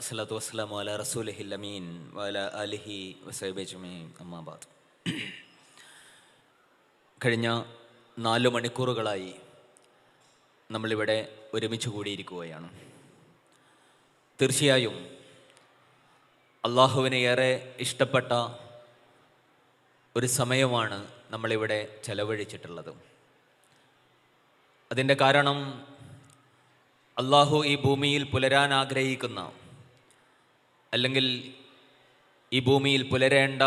സലാത്തു അമീൻ കഴിഞ്ഞ നാല് മണിക്കൂറുകളായി നമ്മളിവിടെ ഒരുമിച്ച് കൂടിയിരിക്കുകയാണ്. തീർച്ചയായും അള്ളാഹുവിനെ ഏറെ ഇഷ്ടപ്പെട്ട ഒരു സമയമാണ് നമ്മളിവിടെ ചെലവഴിച്ചിട്ടുള്ളത്. അതിന്റെ കാരണം അള്ളാഹു ഈ ഭൂമിയിൽ പുലരാൻ ആഗ്രഹിക്കുന്ന അല്ലെങ്കിൽ ഈ ഭൂമിയിൽ പുലരേണ്ട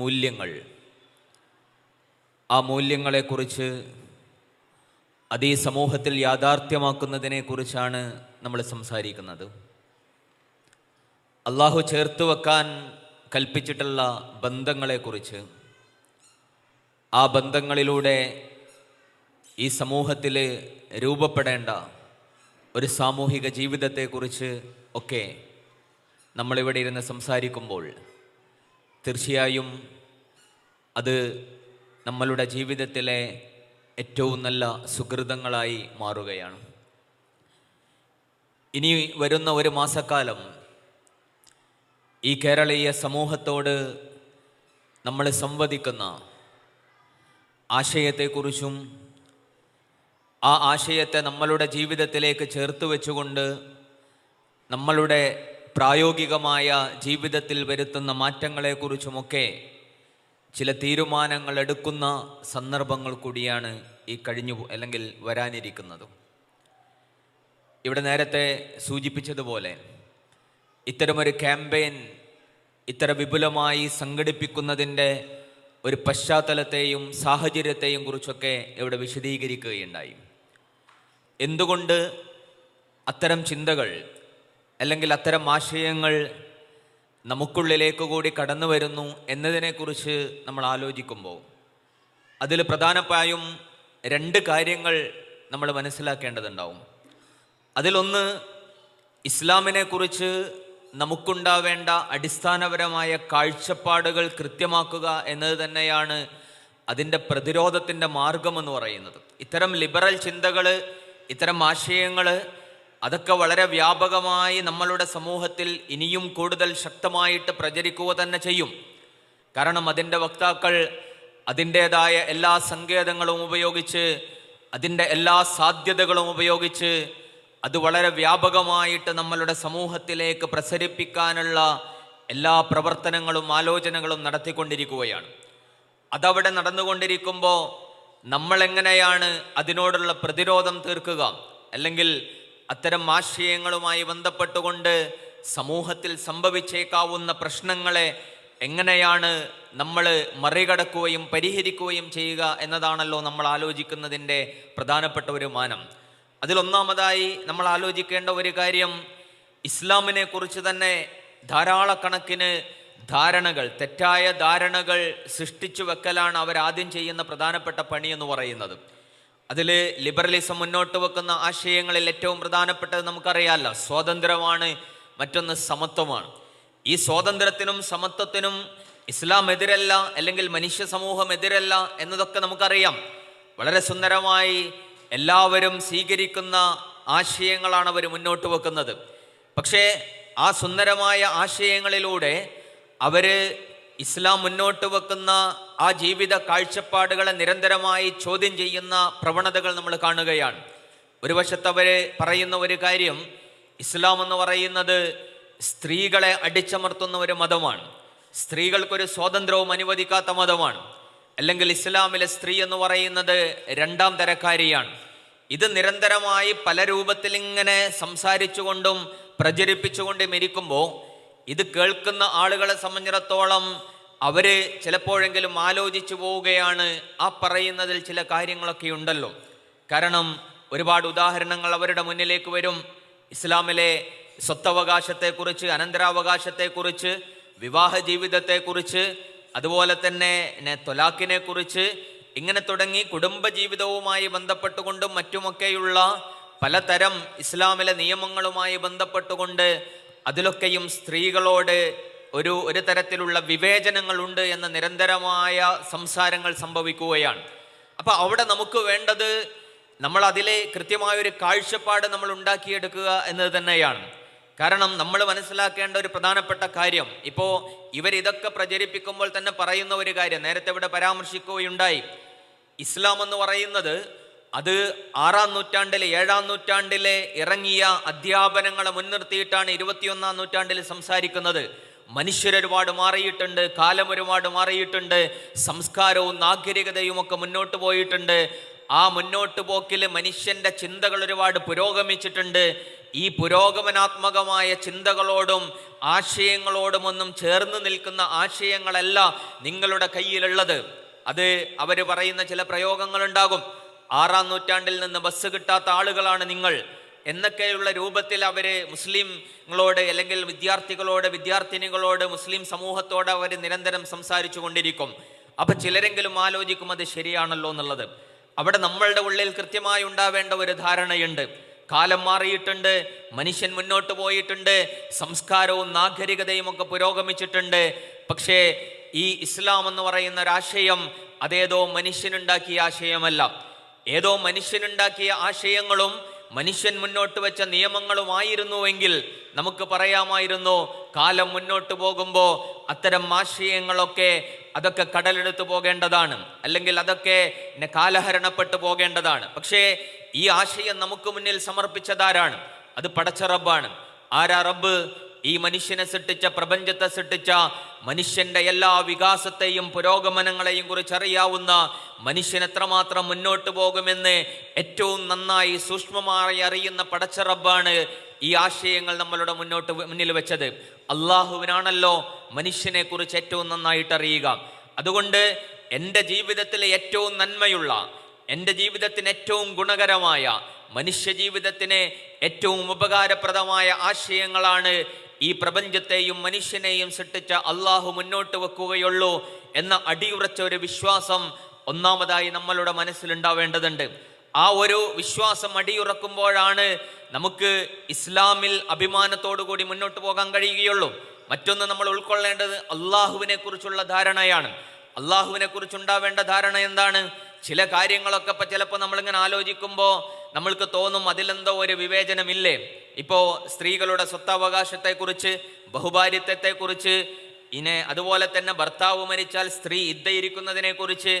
മൂല്യങ്ങൾ ആ മൂല്യങ്ങളെക്കുറിച്ച് അത് ഈ സമൂഹത്തിൽ യാഥാർത്ഥ്യമാക്കുന്നതിനെക്കുറിച്ചാണ് നമ്മൾ സംസാരിക്കുന്നത്. അള്ളാഹു ചേർത്ത് വെക്കാൻ കൽപ്പിച്ചിട്ടുള്ള ബന്ധങ്ങളെക്കുറിച്ച് ആ ബന്ധങ്ങളിലൂടെ ഈ സമൂഹത്തിൽ രൂപപ്പെടേണ്ട ഒരു സാമൂഹിക ജീവിതത്തെക്കുറിച്ച് ഒക്കെ നമ്മളിവിടെ ഇരുന്ന് സംസാരിക്കുമ്പോൾ തീർച്ചയായും അത് നമ്മളുടെ ജീവിതത്തിലെ ഏറ്റവും നല്ല സുഹൃതങ്ങളായി മാറുകയാണ്. ഇനി വരുന്ന ഒരു മാസക്കാലം ഈ കേരളീയ സമൂഹത്തോട് നമ്മൾ സംവദിക്കുന്ന ആശയത്തെക്കുറിച്ചും ആ ആശയത്തെ നമ്മളുടെ ജീവിതത്തിലേക്ക് ചേർത്ത് വെച്ചുകൊണ്ട് നമ്മളുടെ പ്രായോഗികമായ ജീവിതത്തിൽ വരുത്തുന്ന മാറ്റങ്ങളെക്കുറിച്ചുമൊക്കെ ചില തീരുമാനങ്ങൾ എടുക്കുന്ന സന്ദർഭങ്ങൾ കൂടിയാണ് ഈ കഴിഞ്ഞു അല്ലെങ്കിൽ വരാനിരിക്കുന്നതും. ഇവിടെ നേരത്തെ സൂചിപ്പിച്ചതുപോലെ ഇത്തരമൊരു ക്യാമ്പയിൻ ഇത്ര വിപുലമായി സംഘടിപ്പിക്കുന്നതിന്റെ ഒരു പശ്ചാത്തലത്തെയും സാഹചര്യത്തെയും കുറിച്ചൊക്കെ ഇവിടെ വിശദീകരിക്കുകയുണ്ടായി. എന്തുകൊണ്ട് അത്തരം ചിന്തകൾ അല്ലെങ്കിൽ അത്തരം ആശയങ്ങൾ നമുക്കുള്ളിലേക്ക് കൂടി കടന്നു വരുന്നു എന്നതിനെക്കുറിച്ച് നമ്മൾ ആലോചിക്കുമ്പോൾ അതിൽ പ്രധാനമായും രണ്ട് കാര്യങ്ങൾ നമ്മൾ മനസ്സിലാക്കേണ്ടതുണ്ടാവും. അതിലൊന്ന് ഇസ്ലാമിനെക്കുറിച്ച് നമുക്കുണ്ടാവേണ്ട അടിസ്ഥാനപരമായ കാഴ്ചപ്പാടുകൾ കൃത്യമാക്കുക എന്നത് തന്നെയാണ് അതിന്റെ പ്രതിരോധത്തിന്റെ മാർഗമെന്ന് പറയുന്നത്. ഇത്തരം ലിബറൽ ചിന്തകൾ ഇത്തരം ആശയങ്ങൾ അതൊക്കെ വളരെ വ്യാപകമായി നമ്മളുടെ സമൂഹത്തിൽ ഇനിയും കൂടുതൽ ശക്തമായിട്ട് പ്രചരിക്കുക തന്നെ ചെയ്യും. കാരണം അതിന്റെ വക്താക്കൾ അതിന്റേതായ എല്ലാ സങ്കേതങ്ങളും ഉപയോഗിച്ച് അതിന്റെ എല്ലാ സാധ്യതകളും ഉപയോഗിച്ച് അത് വളരെ വ്യാപകമായിട്ട് നമ്മളുടെ സമൂഹത്തിലേക്ക് പ്രസരിപ്പിക്കാനുള്ള എല്ലാ പ്രവർത്തനങ്ങളും ആലോചനകളും നടത്തിക്കൊണ്ടിരിക്കുകയാണ്. അതവിടെ നടന്നുകൊണ്ടിരിക്കുമ്പോൾ നമ്മളെങ്ങനെയാണ് അതിനോടുള്ള പ്രതിരോധം തീർക്കുക? അല്ലെങ്കിൽ അത്തരം ആശയങ്ങളുമായി ബന്ധപ്പെട്ടുകൊണ്ട് സമൂഹത്തിൽ സംഭവിച്ചേക്കാവുന്ന പ്രശ്നങ്ങളെ എങ്ങനെയാണ് നമ്മൾ മറികടക്കുകയും പരിഹരിക്കുകയും ചെയ്യുക എന്നതാണല്ലോ നമ്മൾ ആലോചിക്കുന്നതിന്റെ പ്രധാനപ്പെട്ട ഒരു മാനം. അതിലൊന്നാമതായി നമ്മൾ ആലോചിക്കേണ്ട ഒരു കാര്യം ഇസ്ലാമിനെ കുറിച്ച് തന്നെ ധാരാളക്കണക്കിന് ധാരണകൾ തെറ്റായ ധാരണകൾ സൃഷ്ടിച്ചു വെക്കലാണ് അവരാദ്യം ചെയ്യുന്ന പ്രധാനപ്പെട്ട പണി എന്ന് പറയുന്നത്. അതിൽ ലിബറലിസം മുന്നോട്ട് വെക്കുന്ന ആശയങ്ങളിൽ ഏറ്റവും പ്രധാനപ്പെട്ടത് നമുക്കറിയാമല്ലോ സ്വാതന്ത്ര്യമാണ് മറ്റൊന്ന് സമത്വമാണ്. ഈ സ്വാതന്ത്ര്യത്തിനും സമത്വത്തിനും ഇസ്ലാം എതിരല്ല അല്ലെങ്കിൽ മനുഷ്യ സമൂഹം എതിരല്ല എന്നതൊക്കെ നമുക്കറിയാം. വളരെ സുന്ദരമായി എല്ലാവരും സ്വീകരിക്കുന്ന ആശയങ്ങളാണ് അവർ മുന്നോട്ട് വെക്കുന്നത്. പക്ഷേ ആ സുന്ദരമായ ആശയങ്ങളിലൂടെ അവർ ഇസ്ലാം മുന്നോട്ട് വെക്കുന്ന ആ ജീവിത കാഴ്ചപ്പാടുകളെ നിരന്തരമായി ചോദ്യം ചെയ്യുന്ന പ്രവണതകൾ നമ്മൾ കാണുകയാണ്. ഒരു വശത്ത് അവർ പറയുന്ന ഒരു കാര്യം ഇസ്ലാം എന്ന് പറയുന്നത് സ്ത്രീകളെ അടിച്ചമർത്തുന്ന ഒരു മതമാണ്. സ്ത്രീകൾക്കൊരു സ്വാതന്ത്ര്യവും അനുവദിക്കാത്ത മതമാണ്. അല്ലെങ്കിൽ ഇസ്ലാമിലെ സ്ത്രീ എന്ന് പറയുന്നത് രണ്ടാം തരക്കാരിയാണ്. ഇത് നിരന്തരമായി പല രൂപത്തിലിങ്ങനെ സംസാരിച്ചുകൊണ്ടും പ്രചരിപ്പിച്ചുകൊണ്ടും ഇരിക്കുമ്പോൾ ഇത് കേൾക്കുന്ന ആളുകളെ സംബന്ധിച്ചിടത്തോളം അവർ ചിലപ്പോഴെങ്കിലും ആലോചിച്ചു പോവുകയാണ്. ആ പറയുന്നതിൽ ചില കാര്യങ്ങളൊക്കെ ഉണ്ടല്ലോ. കാരണം ഒരുപാട് ഉദാഹരണങ്ങൾ അവരുടെ മുന്നിലേക്ക് വരും. ഇസ്ലാമിലെ സ്വത്തവകാശത്തെക്കുറിച്ച് അനന്തരാവകാശത്തെക്കുറിച്ച് വിവാഹ ജീവിതത്തെക്കുറിച്ച് അതുപോലെ തന്നെ തൊലാക്കിനെ കുറിച്ച് ഇങ്ങനെ തുടങ്ങി കുടുംബജീവിതവുമായി ബന്ധപ്പെട്ടുകൊണ്ടും മറ്റുമൊക്കെയുള്ള പലതരം ഇസ്ലാമിലെ നിയമങ്ങളുമായി ബന്ധപ്പെട്ടുകൊണ്ട് അതിലൊക്കെയും സ്ത്രീകളോട് ഒരു ഒരു തരത്തിലുള്ള വിവേചനങ്ങളുണ്ട് എന്ന നിരന്തരമായ സംസാരങ്ങൾ സംഭവിക്കുകയാണ്. അപ്പൊ അവിടെ നമുക്ക് വേണ്ടത് നമ്മൾ അതിലെ കൃത്യമായ ഒരു കാഴ്ചപ്പാട് നമ്മൾ ഉണ്ടാക്കിയെടുക്കുക എന്നത് തന്നെയാണ്. കാരണം നമ്മൾ മനസ്സിലാക്കേണ്ട ഒരു പ്രധാനപ്പെട്ട കാര്യം ഇപ്പോൾ ഇവരിതൊക്കെ പ്രചരിപ്പിക്കുമ്പോൾ തന്നെ പറയുന്ന ഒരു കാര്യം നേരത്തെ ഇവിടെ പരാമർശിക്കുകയുണ്ടായി. ഇസ്ലാം എന്ന് പറയുന്നത് അത് ആറാം നൂറ്റാണ്ടിലെ ഏഴാം നൂറ്റാണ്ടിലെ ഇറങ്ങിയ അധ്യാപനങ്ങളെ മുൻനിർത്തിയിട്ടാണ് ഇരുപത്തിയൊന്നാം നൂറ്റാണ്ടിൽ സംസാരിക്കുന്നത്. മനുഷ്യരൊരുപാട് മാറിയിട്ടുണ്ട് കാലം ഒരുപാട് മാറിയിട്ടുണ്ട് സംസ്കാരവും നാഗരികതയും ഒക്കെ മുന്നോട്ട് പോയിട്ടുണ്ട്. ആ മുന്നോട്ട് പോക്കിൽ മനുഷ്യന്റെ ചിന്തകൾ ഒരുപാട് പുരോഗമിച്ചിട്ടുണ്ട്. ഈ പുരോഗമനാത്മകമായ ചിന്തകളോടും ആശയങ്ങളോടും ഒന്നും ചേർന്ന് നിൽക്കുന്ന ആശയങ്ങളല്ല നിങ്ങളുടെ കയ്യിലുള്ളത്. അത് അവർ പറയുന്ന ചില പ്രയോഗങ്ങളുണ്ടാകും. ആറാം നൂറ്റാണ്ടിൽ നിന്ന് ബസ് കിട്ടാത്ത ആളുകളാണ് നിങ്ങൾ എന്നൊക്കെയുള്ള രൂപത്തിൽ അവർ മുസ്ലിങ്ങളോട് അല്ലെങ്കിൽ വിദ്യാർത്ഥികളോട് വിദ്യാർത്ഥിനികളോട് മുസ്ലിം സമൂഹത്തോട് അവർ നിരന്തരം സംസാരിച്ചു കൊണ്ടിരിക്കും. അപ്പൊ ചിലരെങ്കിലും ആലോചിക്കും അത് ശരിയാണല്ലോ എന്നുള്ളത്. അവിടെ നമ്മളുടെ ഉള്ളിൽ കൃത്യമായി ഉണ്ടാവേണ്ട ഒരു ധാരണയുണ്ട്. കാലം മാറിയിട്ടുണ്ട് മനുഷ്യൻ മുന്നോട്ട് പോയിട്ടുണ്ട് സംസ്കാരവും നാഗരികതയും ഒക്കെ പുരോഗമിച്ചിട്ടുണ്ട്. പക്ഷേ ഈ ഇസ്ലാം എന്ന് പറയുന്ന ഒരാശയം അതേതോ മനുഷ്യനുണ്ടാക്കിയ ആശയമല്ല. ഏതോ മനുഷ്യനുണ്ടാക്കിയ ആശയങ്ങളും മനുഷ്യൻ മുന്നോട്ട് വെച്ച നിയമങ്ങളുമായിരുന്നുവെങ്കിൽ നമുക്ക് പറയാമായിരുന്നു കാലം മുന്നോട്ട് പോകുമ്പോൾ അത്തരം ആശയങ്ങളൊക്കെ അതൊക്കെ കടലെടുത്ത് പോകേണ്ടതാണ് അല്ലെങ്കിൽ അതൊക്കെ കാലഹരണപ്പെട്ടു പോകേണ്ടതാണ്. പക്ഷേ ഈ ആശയം നമുക്ക് മുന്നിൽ സമർപ്പിച്ചതാരാണ് അത് പടച്ച റബ്ബാണ്. ആരാ റബ്ബ്? ഈ മനുഷ്യനെ സൃഷ്ടിച്ച പ്രപഞ്ചത്തെ സൃഷ്ടിച്ച മനുഷ്യന്റെ എല്ലാ വികാസത്തെയും പുരോഗമനങ്ങളെയും കുറിച്ച് അറിയാവുന്ന മനുഷ്യൻ എത്രമാത്രം മുന്നോട്ട് പോകുമെന്ന് ഏറ്റവും നന്നായി സൂക്ഷ്മമായി അറിയുന്ന പടച്ച റബ്ബാണ് ഈ ആശയങ്ങൾ നമ്മളുടെ മുന്നോട്ട് മുന്നിൽ വെച്ചത്. അള്ളാഹുവിനാണല്ലോ മനുഷ്യനെ കുറിച്ച് ഏറ്റവും നന്നായിട്ട് അറിയുക. അതുകൊണ്ട് എന്റെ ജീവിതത്തിലെ ഏറ്റവും നന്മയുള്ള എന്റെ ജീവിതത്തിന് ഏറ്റവും ഗുണകരമായ മനുഷ്യ ജീവിതത്തിന് ഏറ്റവും ഉപകാരപ്രദമായ ആശയങ്ങളാണ് ഈ പ്രപഞ്ചത്തെയും മനുഷ്യനെയും സൃഷ്ടിച്ച അള്ളാഹു മുന്നോട്ട് വെക്കുകയുള്ളൂ എന്ന അടിയുറച്ച ഒരു വിശ്വാസം ഒന്നാമതായി നമ്മളുടെ മനസ്സിലുണ്ടാവേണ്ടതുണ്ട്. ആ ഒരു വിശ്വാസം അടിയുറക്കുമ്പോഴാണ് നമുക്ക് ഇസ്ലാമിൽ അഭിമാനത്തോടു കൂടി മുന്നോട്ട് പോകാൻ കഴിയുകയുള്ളൂ. മറ്റൊന്ന് നമ്മൾ ഉൾക്കൊള്ളേണ്ടത് അള്ളാഹുവിനെ കുറിച്ചുള്ള ധാരണയാണ്. അള്ളാഹുവിനെ കുറിച്ചുണ്ടാവേണ്ട ധാരണ എന്താണ്? ചില കാര്യങ്ങളൊക്കെ ഇപ്പൊ ചിലപ്പോൾ നമ്മളിങ്ങനെ ആലോചിക്കുമ്പോൾ നമ്മൾക്ക് തോന്നും അതിലെന്തോ ഒരു വിവേചനമില്ലേ? ഇപ്പോ സ്ത്രീകളുടെ സ്വത്തവകാശത്തെക്കുറിച്ച് ബഹുഭാര്യത്വത്തെക്കുറിച്ച് ഇനെ അതുപോലെ തന്നെ ഭർത്താവ് മരിച്ചാൽ സ്ത്രീ ഇദ്ധയിരിക്കുന്നതിനെക്കുറിച്ച്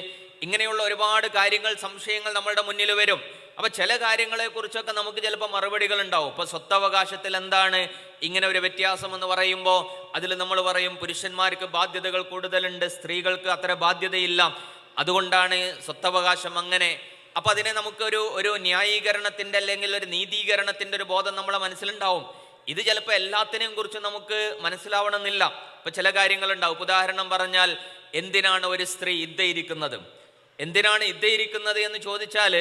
ഇങ്ങനെയുള്ള ഒരുപാട് കാര്യങ്ങൾ സംശയങ്ങൾ നമ്മളുടെ മുന്നിൽ വരും. അപ്പൊ ചില കാര്യങ്ങളെ കുറിച്ചൊക്കെ നമുക്ക് ചിലപ്പോൾ മറുപടികൾ ഉണ്ടാവും ഇപ്പൊ സ്വത്തവകാശത്തിൽ എന്താണ് ഇങ്ങനെ ഒരു വ്യത്യാസം എന്ന് പറയുമ്പോൾ അതിൽ നമ്മൾ പറയും പുരുഷന്മാർക്ക് ബാധ്യതകൾ കൂടുതലുണ്ട് സ്ത്രീകൾക്ക് അത്ര ബാധ്യതയില്ല. അതുകൊണ്ടാണ് സ്വത്തവകാശം അങ്ങനെ അപ്പോൾ അതിനെ നമുക്കൊരു ഒരു ന്യായീകരണത്തിന്റെ അല്ലെങ്കിൽ ഒരു നീതീകരണത്തിന്റെ ഒരു ബോധം നമ്മളെ മനസ്സിലുണ്ടാവും. ഇത് ചിലപ്പോൾ എല്ലാത്തിനെയും കുറിച്ച് നമുക്ക് മനസ്സിലാവണമെന്നില്ല. ഇപ്പൊ ചില കാര്യങ്ങളുണ്ടാവും. ഉദാഹരണം പറഞ്ഞാൽ എന്തിനാണ് ഒരു സ്ത്രീ ഇദ്ദേഹിക്കുന്നത് എന്തിനാണ് ഇദ്ദേഹിക്കുന്നത് എന്ന് ചോദിച്ചാൽ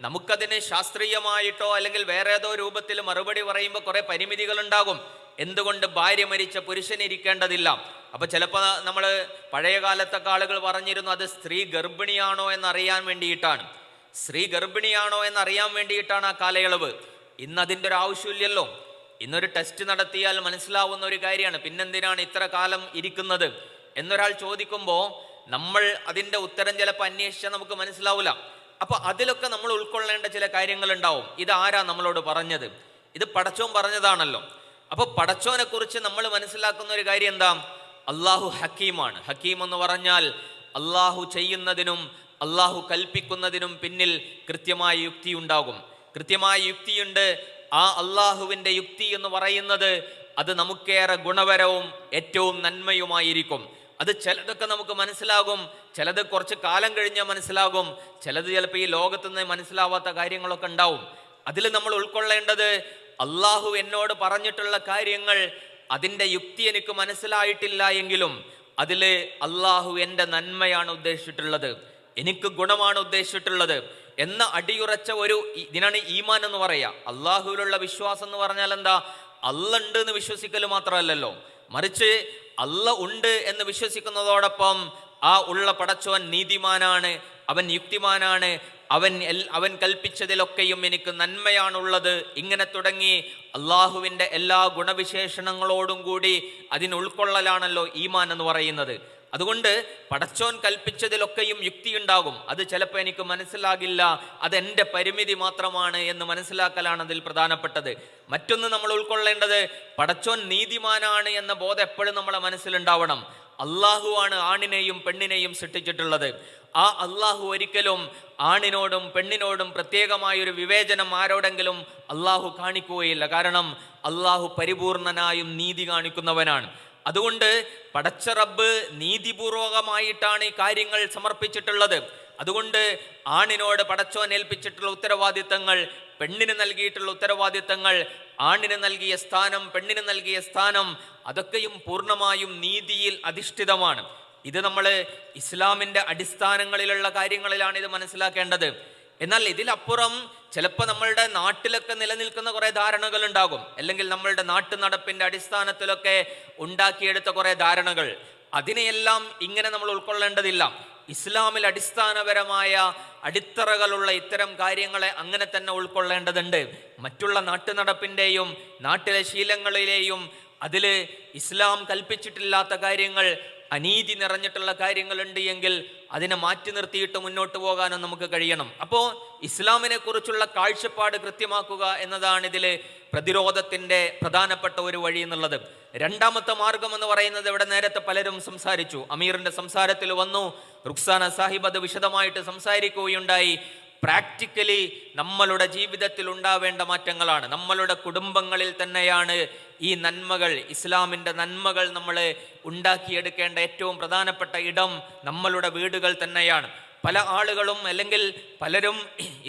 നമുക്കതിന് ശാസ്ത്രീയമായിട്ടോ അല്ലെങ്കിൽ വേറെ ഏതോ രൂപത്തിൽ മറുപടി പറയുമ്പോൾ കുറേ പരിമിതികളുണ്ടാകും. എന്തുകൊണ്ട് ഭാര്യ മരിച്ച പുരുഷൻ ഇരിക്കേണ്ടതില്ല? അപ്പോൾ ചിലപ്പോൾ നമ്മൾ പഴയ കാലത്തൊക്കെ ആളുകൾ പറഞ്ഞിരുന്നു അത് സ്ത്രീ ഗർഭിണിയാണോ എന്നറിയാൻ വേണ്ടിയിട്ടാണ്. സ്ത്രീ ഗർഭിണിയാണോ എന്ന് അറിയാൻ വേണ്ടിയിട്ടാണ് ആ കാലയളവ്. ഇന്ന് അതിന്റെ ഒരു ആവശ്യമില്ലല്ലോ. ഇന്നൊരു ടെസ്റ്റ് നടത്തിയാൽ മനസ്സിലാവുന്ന ഒരു കാര്യമാണ്. പിന്നെന്തിനാണ് ഇത്ര കാലം ഇരിക്കുന്നത്? എന്നൊരാൾ ചോദിക്കുമ്പോൾ നമ്മൾ അതിന്റെ ഉത്തരം ചിലപ്പോൾ അന്വേഷിച്ചാൽ നമുക്ക് മനസ്സിലാവില്ല അപ്പൊ അതിലൊക്കെ നമ്മൾ ഉൾക്കൊള്ളേണ്ട ചില കാര്യങ്ങൾ ഉണ്ടാവും ഇത് ആരാ നമ്മളോട് പറഞ്ഞത്? ഇത് പടച്ചോൻ പറഞ്ഞതാണല്ലോ. അപ്പൊ പടച്ചോനെ കുറിച്ച് നമ്മൾ മനസ്സിലാക്കുന്ന ഒരു കാര്യം എന്താ? അള്ളാഹു ഹക്കീമാണ്. ഹക്കീം എന്ന് പറഞ്ഞാൽ അള്ളാഹു ചെയ്യുന്നതിനും അള്ളാഹു കൽപ്പിക്കുന്നതിനും പിന്നിൽ കൃത്യമായ യുക്തി ഉണ്ടാകും. കൃത്യമായ യുക്തിയുണ്ട്. ആ അള്ളാഹുവിന്റെ യുക്തി എന്ന് പറയുന്നത് അത് നമുക്കേറെ ഗുണപരവും ഏറ്റവും നന്മയുമായിരിക്കും. അത് ചിലതൊക്കെ നമുക്ക് മനസ്സിലാകും. ചിലത് കുറച്ച് കാലം കഴിഞ്ഞാൽ മനസ്സിലാകും. ചിലത് ചിലപ്പോൾ ഈ ലോകത്ത് നിന്ന് മനസ്സിലാവാത്ത കാര്യങ്ങളൊക്കെ ഉണ്ടാവും. അതിൽ നമ്മൾ ഉൾക്കൊള്ളേണ്ടത് അള്ളാഹു എന്നോട് പറഞ്ഞിട്ടുള്ള കാര്യങ്ങൾ അതിന്റെ യുക്തി എനിക്ക് മനസ്സിലായിട്ടില്ല എങ്കിലും അതിൽ അള്ളാഹു എന്റെ നന്മയാണ് ഉദ്ദേശിച്ചിട്ടുള്ളത്. എനിക്ക് ഗുണമാണ് ഉദ്ദേശിച്ചിട്ടുള്ളത് എന്ന അടിയുറച്ച ഒരു ഇതിനാണ് ഈമാൻ എന്ന് പറയാ. അള്ളാഹുവിലുള്ള വിശ്വാസം എന്ന് പറഞ്ഞാൽ എന്താ? അല്ല ഉണ്ട് എന്ന് വിശ്വസിക്കൽ മാത്രമല്ലല്ലോ. മറിച്ച് അല്ല ഉണ്ട് എന്ന് വിശ്വസിക്കുന്നതോടൊപ്പം ആ ഉള്ള പടച്ചവൻ നീതിമാനാണ് അവൻ യുക്തിമാനാണ് അവൻ എൽ അവൻ കൽപ്പിച്ചതിലൊക്കെയും എനിക്ക് നന്മയാണുള്ളത്. ഇങ്ങനെ തുടങ്ങി അള്ളാഹുവിന്റെ എല്ലാ ഗുണവിശേഷണങ്ങളോടും കൂടി അതിനുൾക്കൊള്ളലാണല്ലോ ഈമാൻ എന്ന് പറയുന്നത്. അതുകൊണ്ട് പടച്ചോൻ കൽപ്പിച്ചതിലൊക്കെയും യുക്തിയുണ്ടാകും. അത് ചിലപ്പോൾ എനിക്ക് മനസ്സിലാകില്ല. അതെന്റെ പരിമിതി മാത്രമാണ് എന്ന് മനസ്സിലാക്കലാണ് അതിൽ പ്രധാനപ്പെട്ടത്. മറ്റൊന്ന് നമ്മൾ ഉൾക്കൊള്ളേണ്ടത് പടച്ചോൻ നീതിമാനാണ് എന്ന ബോധം എപ്പോഴും നമ്മളെ മനസ്സിലുണ്ടാവണം. അള്ളാഹുവാണ് ആണിനെയും പെണ്ണിനെയും സൃഷ്ടിച്ചിട്ടുള്ളത്. ആ അള്ളാഹു ഒരിക്കലും ആണിനോടും പെണ്ണിനോടും പ്രത്യേകമായൊരു വിവേചനം ആരോടെങ്കിലും അള്ളാഹു കാണിക്കുകയില്ല. കാരണം അള്ളാഹു പരിപൂർണനായും നീതി കാണിക്കുന്നവനാണ്. അതുകൊണ്ട് പടച്ച റബ്ബ് നീതിപൂർവകമായിട്ടാണ് ഈ കാര്യങ്ങൾ സമർപ്പിച്ചിട്ടുള്ളത്. അതുകൊണ്ട് ആണിനോട് പടച്ചോൻ ഏൽപ്പിച്ചിട്ടുള്ള ഉത്തരവാദിത്തങ്ങൾ പെണ്ണിന് നൽകിയിട്ടുള്ള ഉത്തരവാദിത്തങ്ങൾ ആണിന് നൽകിയ സ്ഥാനം പെണ്ണിന് നൽകിയ സ്ഥാനം അതൊക്കെയും പൂർണമായും നീതിയിൽ അധിഷ്ഠിതമാണ്. ഇത് നമ്മൾ ഇസ്ലാമിന്റെ അടിസ്ഥാനങ്ങളിലുള്ള കാര്യങ്ങളിലാണ് ഇത് മനസ്സിലാക്കേണ്ടത്. എന്നാൽ ഇതിലപ്പുറം ചിലപ്പോൾ നമ്മളുടെ നാട്ടിലൊക്കെ നിലനിൽക്കുന്ന കുറേ ധാരണകൾ ഉണ്ടാകും അല്ലെങ്കിൽ നമ്മളുടെ നാട്ടു നടപ്പിന്റെ അടിസ്ഥാനത്തിലൊക്കെ ഉണ്ടാക്കിയെടുത്ത കുറേ ധാരണകൾ. അതിനെയെല്ലാം ഇങ്ങനെ നമ്മൾ ഉൾക്കൊള്ളേണ്ടതില്ല. ഇസ്ലാമിൽ അടിസ്ഥാനപരമായ അടിത്തറകളുള്ള ഇത്തരം കാര്യങ്ങളെ അങ്ങനെ തന്നെ ഉൾക്കൊള്ളേണ്ടതുണ്ട്. മറ്റുള്ള നാട്ടു നടപ്പിന്റെയും നാട്ടിലെ ശീലങ്ങളിലെയും അതിൽ ഇസ്ലാം കൽപ്പിച്ചിട്ടില്ലാത്ത കാര്യങ്ങൾ അനീതി നിറഞ്ഞിട്ടുള്ള കാര്യങ്ങളുണ്ട് എങ്കിൽ അതിനെ മാറ്റി നിർത്തിയിട്ട് മുന്നോട്ട് പോകാനും നമുക്ക് കഴിയണം. അപ്പോൾ ഇസ്ലാമിനെ കുറിച്ചുള്ള കാഴ്ചപ്പാട് കൃത്യമാക്കുക എന്നതാണ് ഇതിലെ പ്രതിരോധത്തിന്റെ പ്രധാനപ്പെട്ട ഒരു വഴി എന്നുള്ളത്. രണ്ടാമത്തെ മാർഗം എന്ന് പറയുന്നത് ഇവിടെ നേരത്തെ പലരും സംസാരിച്ചു. അമീറിന്റെ സംസാരത്തിൽ വന്നു. റുക്സാന സാഹിബ് അത് വിശദമായിട്ട് സംസാരിക്കുകയുണ്ടായി. പ്രാക്ടിക്കലി നമ്മളുടെ ജീവിതത്തിൽ ഉണ്ടാവേണ്ട മാറ്റങ്ങളാണ്. നമ്മളുടെ കുടുംബങ്ങളിൽ തന്നെയാണ് ഈ നന്മകൾ ഇസ്ലാമിന്റെ നന്മകൾ നമ്മൾ ഉണ്ടാക്കിയെടുക്കേണ്ട ഏറ്റവും പ്രധാനപ്പെട്ട ഇടം നമ്മളുടെ വീടുകൾ തന്നെയാണ്. പല ആളുകളും അല്ലെങ്കിൽ പലരും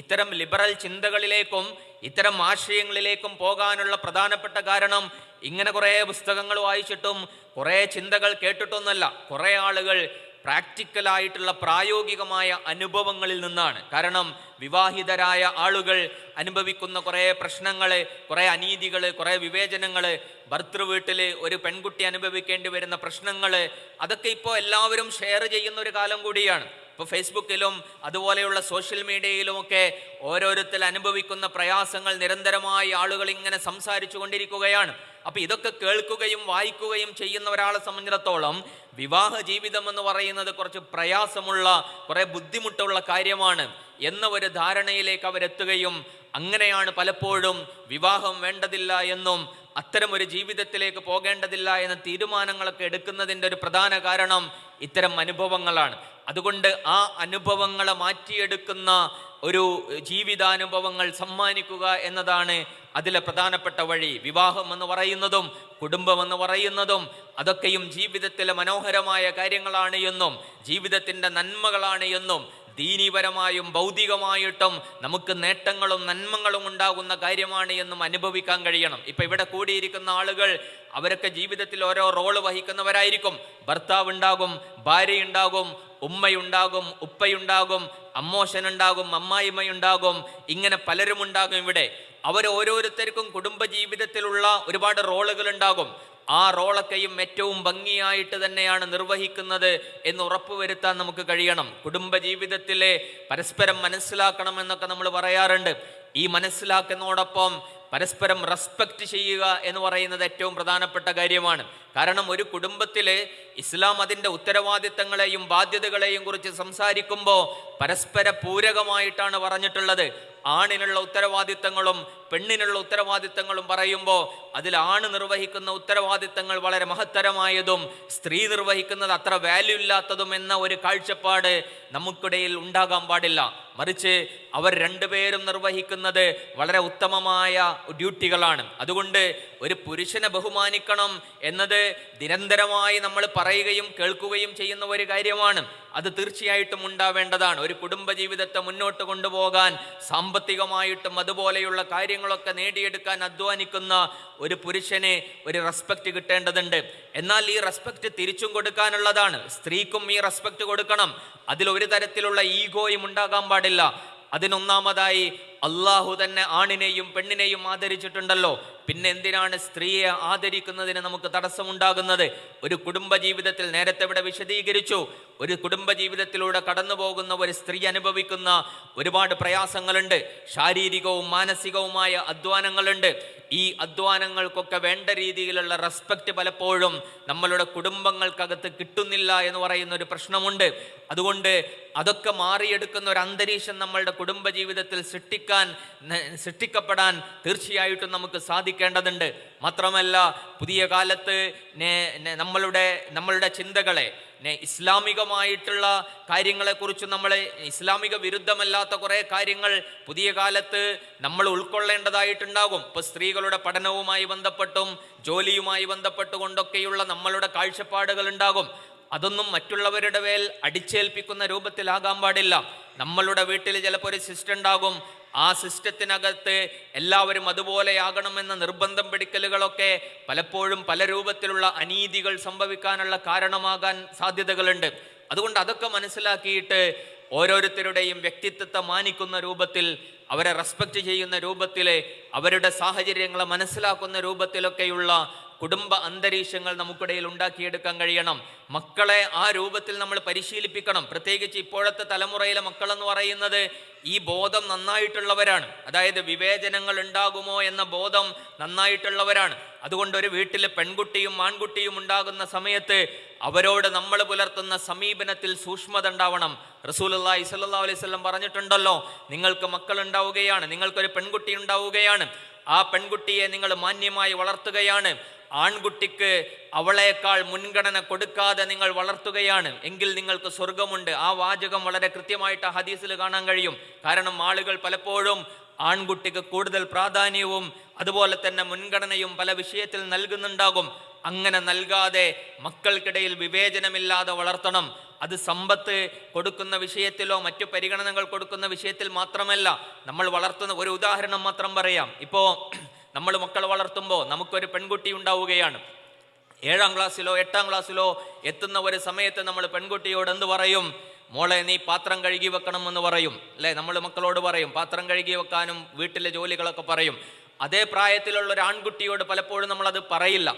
ഇത്തരം ലിബറൽ ചിന്തകളിലേക്കും ഇത്തരം ആശയങ്ങളിലേക്കും പോകാനുള്ള പ്രധാനപ്പെട്ട കാരണം ഇങ്ങനെ കുറേ പുസ്തകങ്ങൾ വായിച്ചിട്ടും കുറേ ചിന്തകൾ കേട്ടിട്ടൊന്നല്ല കുറേ ആളുകൾ പ്രാക്ടിക്കലായിട്ടുള്ള പ്രായോഗികമായ അനുഭവങ്ങളിൽ നിന്നാണ്. കാരണം വിവാഹിതരായ ആളുകൾ അനുഭവിക്കുന്ന കുറേ പ്രശ്നങ്ങൾ കുറേ അനീതികൾ കുറേ വിവേചനങ്ങൾ ഭർത്തൃവീട്ടിൽ ഒരു പെൺകുട്ടി അനുഭവിക്കേണ്ടി വരുന്ന പ്രശ്നങ്ങൾ അതൊക്കെ ഇപ്പോൾ എല്ലാവരും ഷെയർ ചെയ്യുന്ന ഒരു കാലം കൂടിയാണ്. ഇപ്പോൾ ഫേസ്ബുക്കിലും അതുപോലെയുള്ള സോഷ്യൽ മീഡിയയിലുമൊക്കെ ഓരോരുത്തർ അനുഭവിക്കുന്ന പ്രയാസങ്ങൾ നിരന്തരമായി ആളുകൾ ഇങ്ങനെ സംസാരിച്ചു കൊണ്ടിരിക്കുകയാണ്. അപ്പൊ ഇതൊക്കെ കേൾക്കുകയും വായിക്കുകയും ചെയ്യുന്ന ഒരാളെ സംബന്ധിച്ചിടത്തോളം വിവാഹ ജീവിതം എന്ന് പറയുന്നത് കുറച്ച് പ്രയാസമുള്ള കുറെ ബുദ്ധിമുട്ടുള്ള കാര്യമാണ് എന്ന ഒരു ധാരണയിലേക്ക് അവരെത്തുകയും അങ്ങനെയാണ് പലപ്പോഴും വിവാഹം വേണ്ടതില്ല എന്നും അത്തരം ഒരു ജീവിതത്തിലേക്ക് പോകേണ്ടതില്ല എന്ന തീരുമാനങ്ങളൊക്കെ എടുക്കുന്നതിന്റെ ഒരു പ്രധാന കാരണം ഇത്തരം അനുഭവങ്ങളാണ്. അതുകൊണ്ട് ആ അനുഭവങ്ങളെ മാറ്റിയെടുക്കുന്ന ഒരു ജീവിതാനുഭവങ്ങൾ സമ്മാനിക്കുക എന്നതാണ് അതിലെ പ്രധാനപ്പെട്ട വഴി. വിവാഹം എന്ന് പറയുന്നതും കുടുംബം എന്ന് പറയുന്നതും അതൊക്കെയും ജീവിതത്തിലെ മനോഹരമായ കാര്യങ്ങളാണ് എന്നും ജീവിതത്തിന്റെ നന്മകളാണ് എന്നും ദീനീപരമായും ഭൗതികമായിട്ടും നമുക്ക് നേട്ടങ്ങളും നന്മകളും ഉണ്ടാകുന്ന കാര്യമാണ് എന്നും അനുഭവിക്കാൻ കഴിയണം. ഇപ്പം ഇവിടെ കൂടിയിരിക്കുന്ന ആളുകൾ അവരൊക്കെ ജീവിതത്തിൽ ഓരോ റോൾ വഹിക്കുന്നവരായിരിക്കും. ഭർത്താവ് ഉണ്ടാകും ഭാര്യയുണ്ടാകും ഉമ്മയുണ്ടാകും ഉപ്പയുണ്ടാകും അമ്മോശനുണ്ടാകും അമ്മായിമ്മയുണ്ടാകും ഇങ്ങനെ പലരും ഉണ്ടാകും ഇവിടെ. അവർ ഓരോരുത്തർക്കും കുടുംബ ജീവിതത്തിലുള്ള ഒരുപാട് റോളുകൾ ഉണ്ടാകും ആ റോളൊക്കെയും ഏറ്റവും ഭംഗിയായിട്ട് തന്നെയാണ് നിർവഹിക്കുന്നത് എന്ന് ഉറപ്പുവരുത്താൻ നമുക്ക് കഴിയണം. കുടുംബ ജീവിതത്തിലെ പരസ്പരം മനസ്സിലാക്കണം എന്നൊക്കെ നമ്മൾ പറയാറുണ്ട്. ഈ മനസ്സിലാക്കുന്നതോടൊപ്പം പരസ്പരം റെസ്പെക്റ്റ് ചെയ്യുക എന്ന് പറയുന്നത് ഏറ്റവും പ്രധാനപ്പെട്ട കാര്യമാണ്. കാരണം ഒരു കുടുംബത്തിൽ ഇസ്ലാം അതിന്റെ ഉത്തരവാദിത്തങ്ങളെയും ബാധ്യതകളെയും കുറിച്ച് സംസാരിക്കുമ്പോൾ പരസ്പര പൂരകമായിട്ടാണ് പറഞ്ഞിട്ടുള്ളത്. ആണിനുള്ള ഉത്തരവാദിത്തങ്ങളും പെണ്ണിനുള്ള ഉത്തരവാദിത്തങ്ങളും പറയുമ്പോൾ അതിൽ ആണ് നിർവഹിക്കുന്ന ഉത്തരവാദിത്തങ്ങൾ വളരെ മഹത്തരമായതും സ്ത്രീ നിർവഹിക്കുന്നത് അത്ര വാല്യൂ ഇല്ലാത്തതും എന്ന ഒരു കാഴ്ചപ്പാട് നമുക്കിടയിൽ ഉണ്ടാകാൻ പാടില്ല. മറിച്ച് അവർ രണ്ടുപേരും നിർവഹിക്കുന്നത് വളരെ ഉത്തമമായ ഡ്യൂട്ടികളാണ്. അതുകൊണ്ട് ഒരു പുരുഷനെ ബഹുമാനിക്കണം എന്നത് നിരന്തരമായി നമ്മൾ പറയുകയും കേൾക്കുകയും ചെയ്യുന്ന ഒരു കാര്യമാണ്. അത് തീർച്ചയായിട്ടും ഉണ്ടാവേണ്ടതാണ്. ഒരു കുടുംബ ജീവിതത്തെ മുന്നോട്ട് കൊണ്ടുപോകാൻ സാമ്പത്തികമായിട്ടും അതുപോലെയുള്ള കാര്യങ്ങളൊക്കെ നേടിയെടുക്കാൻ അധ്വാനിക്കുന്ന ഒരു പുരുഷന് ഒരു റെസ്പെക്റ്റ് കിട്ടേണ്ടതുണ്ട്. എന്നാൽ ഈ റെസ്പെക്റ്റ് തിരിച്ചും കൊടുക്കാനുള്ളതാണ്. സ്ത്രീക്കും ഈ റെസ്പെക്റ്റ് കൊടുക്കണം. അതിൽ ഒരു തരത്തിലുള്ള ഈഗോയും ഉണ്ടാകാൻ പാടില്ല. അതിനൊന്നാമതായി അള്ളാഹു തന്നെ ആണിനെയും പെണ്ണിനെയും ആദരിച്ചിട്ടുണ്ടല്ലോ. പിന്നെ എന്തിനാണ് സ്ത്രീയെ ആദരിക്കുന്നതിന് നമുക്ക് തടസ്സമുണ്ടാകുന്നത്? ഒരു കുടുംബ ജീവിതത്തിൽ നേരത്തെ ഇവിടെ വിശദീകരിച്ചു. ഒരു കുടുംബ ജീവിതത്തിലൂടെ കടന്നു പോകുന്ന ഒരു സ്ത്രീ അനുഭവിക്കുന്ന ഒരുപാട് പ്രയാസങ്ങളുണ്ട്. ശാരീരികവും മാനസികവുമായ അധ്വാനങ്ങളുണ്ട്. ഈ അധ്വാനങ്ങൾക്കൊക്കെ വേണ്ട രീതിയിലുള്ള റെസ്പെക്റ്റ് പലപ്പോഴും നമ്മളുടെ കുടുംബങ്ങൾക്കകത്ത് കിട്ടുന്നില്ല എന്ന് പറയുന്ന ഒരു പ്രശ്നമുണ്ട്. അതുകൊണ്ട് അതൊക്കെ മാറിയെടുക്കുന്ന ഒരു അന്തരീക്ഷം നമ്മളുടെ കുടുംബ ജീവിതത്തിൽ സൃഷ്ടിക്കാൻ സൃഷ്ടിക്കപ്പെടാൻ തീർച്ചയായിട്ടും നമുക്ക് സാധിക്കേണ്ടതുണ്ട്. മാത്രമല്ല പുതിയ കാലത്ത് നമ്മളുടെ നമ്മളുടെ ചിന്തകളെ ഇസ്ലാമികമായിട്ടുള്ള കാര്യങ്ങളെക്കുറിച്ച് നമ്മൾ ഇസ്ലാമിക വിരുദ്ധമല്ലാത്ത കുറേ കാര്യങ്ങൾ പുതിയ കാലത്ത് നമ്മൾ ഉൾക്കൊള്ളേണ്ടതായിട്ടുണ്ടാകും. ഇപ്പോൾ സ്ത്രീകളുടെ പഠനവുമായി ബന്ധപ്പെട്ടും ജോലിയുമായി ബന്ധപ്പെട്ടുകൊണ്ടൊക്കെയുള്ള നമ്മളുടെ കാഴ്ചപ്പാടുകൾ ഉണ്ടാകും അതൊന്നും മറ്റുള്ളവരുടെ മേൽ അടിച്ചേൽപ്പിക്കുന്ന രൂപത്തിലാകാൻ പാടില്ല. നമ്മളുടെ വീട്ടിൽ ചിലപ്പോൾ ഒരു സിസ്റ്റർ ഉണ്ടാകും ആ സിസ്റ്റത്തിനകത്ത് എല്ലാവരും അതുപോലെയാകണമെന്ന നിർബന്ധം പിടിക്കലുകളൊക്കെ പലപ്പോഴും പല രൂപത്തിലുള്ള അനീതികൾ സംഭവിക്കാനുള്ള കാരണമാകാൻ സാധ്യതകളുണ്ട്. അതുകൊണ്ട് അതൊക്കെ മനസ്സിലാക്കിയിട്ട് ഓരോരുത്തരുടെയും വ്യക്തിത്വത്തെ മാനിക്കുന്ന രൂപത്തിൽ അവരെ റെസ്പെക്റ്റ് ചെയ്യുന്ന രൂപത്തിൽ അവരുടെ സാഹചര്യങ്ങളെ മനസ്സിലാക്കുന്ന രൂപത്തിലൊക്കെയുള്ള കുടുംബ അന്തരീക്ഷങ്ങൾ നമുക്കിടയിൽ ഉണ്ടാക്കിയെടുക്കാൻ കഴിയണം. മക്കളെ ആ രൂപത്തിൽ നമ്മൾ പരിശീലിപ്പിക്കണം. പ്രത്യേകിച്ച് ഇപ്പോഴത്തെ തലമുറയിലെ മക്കളെന്ന് പറയുന്നത് ഈ ബോധം നന്നായിട്ടുള്ളവരാണ്. അതായത് വിവേചനങ്ങൾ ഉണ്ടാകുമോ എന്ന ബോധം നന്നായിട്ടുള്ളവരാണ്. അതുകൊണ്ട് ഒരു വീട്ടിൽ പെൺകുട്ടിയും ആൺകുട്ടിയും ഉണ്ടാകുന്ന സമയത്ത് അവരോട് നമ്മൾ പുലർത്തുന്ന സമീപനത്തിൽ സൂക്ഷ്മത ഉണ്ടാവണം. റസൂലുള്ളാഹി സ്വല്ലല്ലാഹു അലൈഹി വസല്ലം പറഞ്ഞിട്ടുണ്ടല്ലോ നിങ്ങൾക്ക് മക്കൾ ഉണ്ടാവുകയാണ്. നിങ്ങൾക്കൊരു പെൺകുട്ടി ഉണ്ടാവുകയാണ്. ആ പെൺകുട്ടിയെ നിങ്ങൾ മാന്യമായി വളർത്തുകയാണ്. ആൺകുട്ടിക്ക് അവളേക്കാൾ മുൻഗണന കൊടുക്കാതെ നിങ്ങൾ വളർത്തുകയാണ്. എങ്കിൽ നിങ്ങൾക്ക് സ്വർഗമുണ്ട് ആ വാചകം വളരെ കൃത്യമായിട്ട് ആ ഹദീസിൽ കാണാൻ കഴിയും. കാരണം ആളുകൾ പലപ്പോഴും ആൺകുട്ടിക്ക് കൂടുതൽ പ്രാധാന്യവും അതുപോലെ തന്നെ മുൻഗണനയും പല വിഷയത്തിൽ നൽകുന്നുണ്ടാകും. അങ്ങനെ നൽകാതെ മക്കൾക്കിടയിൽ വിവേചനമില്ലാതെ വളർത്തണം. അത് സമ്പത്ത് കൊടുക്കുന്ന വിഷയത്തിലോ മറ്റു പരിഗണനകൾ കൊടുക്കുന്ന വിഷയത്തിൽ മാത്രമല്ല. നമ്മൾ വളർത്തുന്ന ഒരു ഉദാഹരണം മാത്രം പറയാം. ഇപ്പോൾ നമ്മൾ മക്കൾ വളർത്തുമ്പോൾ നമുക്കൊരു പെൺകുട്ടി ഉണ്ടാവുകയാണ്. ഏഴാം ക്ലാസ്സിലോ എട്ടാം ക്ലാസ്സിലോ എത്തുന്ന ഒരു സമയത്ത് നമ്മൾ പെൺകുട്ടിയോട് എന്ത് പറയും? മോളെ നീ പാത്രം കഴുകി വെക്കണം എന്ന് പറയും. അല്ലേ? നമ്മൾ മക്കളോട് പറയും. പാത്രം കഴുകി വെക്കാനും വീട്ടിലെ ജോലികളൊക്കെ പറയും. അതേ പ്രായത്തിലുള്ള ഒരു ആൺകുട്ടിയോട് പലപ്പോഴും നമ്മൾ അത് പറയില്ല.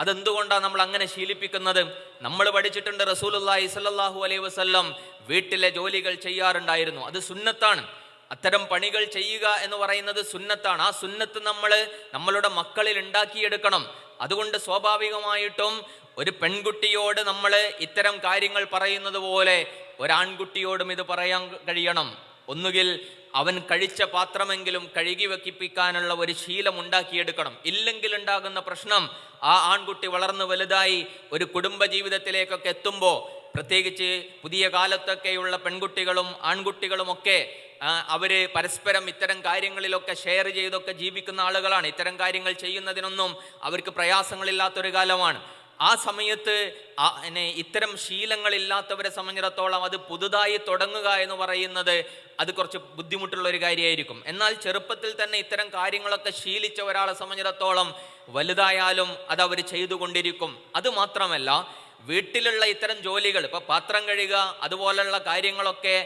അതെന്തുകൊണ്ടാണ് നമ്മൾ അങ്ങനെ ശീലിപ്പിക്കുന്നത്? നമ്മൾ പഠിച്ചിട്ടുണ്ട് റസൂലുള്ളാഹി സ്വല്ലല്ലാഹു അലൈഹി വസല്ലം വീട്ടിലെ ജോലികൾ ചെയ്യാറുണ്ടായിരുന്നു. അത് സുന്നത്താണ്. അത്തരം പണികൾ ചെയ്യുക എന്ന് പറയുന്നത് സുന്നത്താണ്. ആ സുന്നത്ത് നമ്മൾ നമ്മളുടെ മക്കളിൽ ഉണ്ടാക്കിയെടുക്കണം. അതുകൊണ്ട് സ്വാഭാവികമായിട്ടും ഒരു പെൺകുട്ടിയോട് നമ്മൾ ഇത്തരം കാര്യങ്ങൾ പറയുന്നത് പോലെ ഒരാൺകുട്ടിയോടും ഇത് പറയാൻ കഴിയണം. ഒന്നുകിൽ അവൻ കഴിച്ച പാത്രമെങ്കിലും കഴുകി വെക്കിപ്പിക്കാനുള്ള ഒരു ശീലം ഉണ്ടാക്കിയെടുക്കണം. ഇല്ലെങ്കിൽ ഉണ്ടാകുന്ന പ്രശ്നം ആ ആൺകുട്ടി വളർന്നു വലുതായി ഒരു കുടുംബ ജീവിതത്തിലേക്കൊക്കെ എത്തുമ്പോൾ പ്രത്യേകിച്ച് പുതിയ കാലത്തൊക്കെയുള്ള പെൺകുട്ടികളും ആൺകുട്ടികളുമൊക്കെ അവർ പരസ്പരം ഇത്തരം കാര്യങ്ങളിലൊക്കെ ഷെയർ ചെയ്തൊക്കെ ജീവിക്കുന്ന ആളുകളാണ്. ഇത്തരം കാര്യങ്ങൾ ചെയ്യുന്നതിനൊന്നും അവർക്ക് പ്രയാസങ്ങളില്ലാത്തൊരു കാലമാണ്. ആ സമയത്ത് ഇത്തരം ശീലങ്ങളില്ലാത്തവരെ സംബന്ധിച്ചിടത്തോളം അത് പുതുതായി തുടങ്ങുക എന്ന് പറയുന്നത് അത് കുറച്ച് ബുദ്ധിമുട്ടുള്ള ഒരു കാര്യമായിരിക്കും എന്നാൽ ചെറുപ്പത്തിൽ തന്നെ ഇത്തരം കാര്യങ്ങളൊക്കെ ശീലിച്ച ഒരാളെ സംബന്ധിച്ചിടത്തോളം വലുതായാലും അത് അവർ ചെയ്തുകൊണ്ടിരിക്കും. അത് മാത്രമല്ല വീട്ടിലുള്ള ഇത്തരം ജോലികൾ ഇപ്പൊ പാത്രം കഴുകുക അതുപോലുള്ള കാര്യങ്ങളൊക്കെ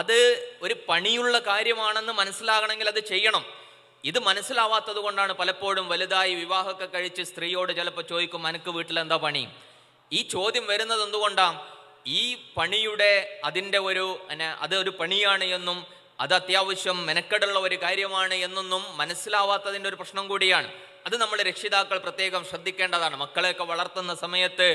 അത് ഒരു പണിയുള്ള കാര്യമാണെന്ന് മനസ്സിലാകണമെങ്കിൽ അത് ചെയ്യണം. ഇത് മനസ്സിലാവാത്തത് കൊണ്ടാണ് പലപ്പോഴും വലുതായി വിവാഹമൊക്കെ കഴിച്ച് സ്ത്രീയോട് ചിലപ്പോൾ ചോദിക്കും എനിക്ക് വീട്ടിൽ എന്താ പണി? ഈ ചോദ്യം വരുന്നത് എന്തുകൊണ്ടാണ് ഈ പണിയുടെ അതിന്റെ ഒരു അത് ഒരു പണിയാണ് എന്നും അത് അത്യാവശ്യം മെനക്കെടുള്ള ഒരു കാര്യമാണ് എന്നൊന്നും മനസ്സിലാവാത്തതിന്റെ ഒരു പ്രശ്നം കൂടിയാണ്. അത് നമ്മൾ രക്ഷിതാക്കൾ പ്രത്യേകം ശ്രദ്ധിക്കേണ്ടതാണ്. മക്കളെയൊക്കെ വളർത്തുന്ന സമയത്ത്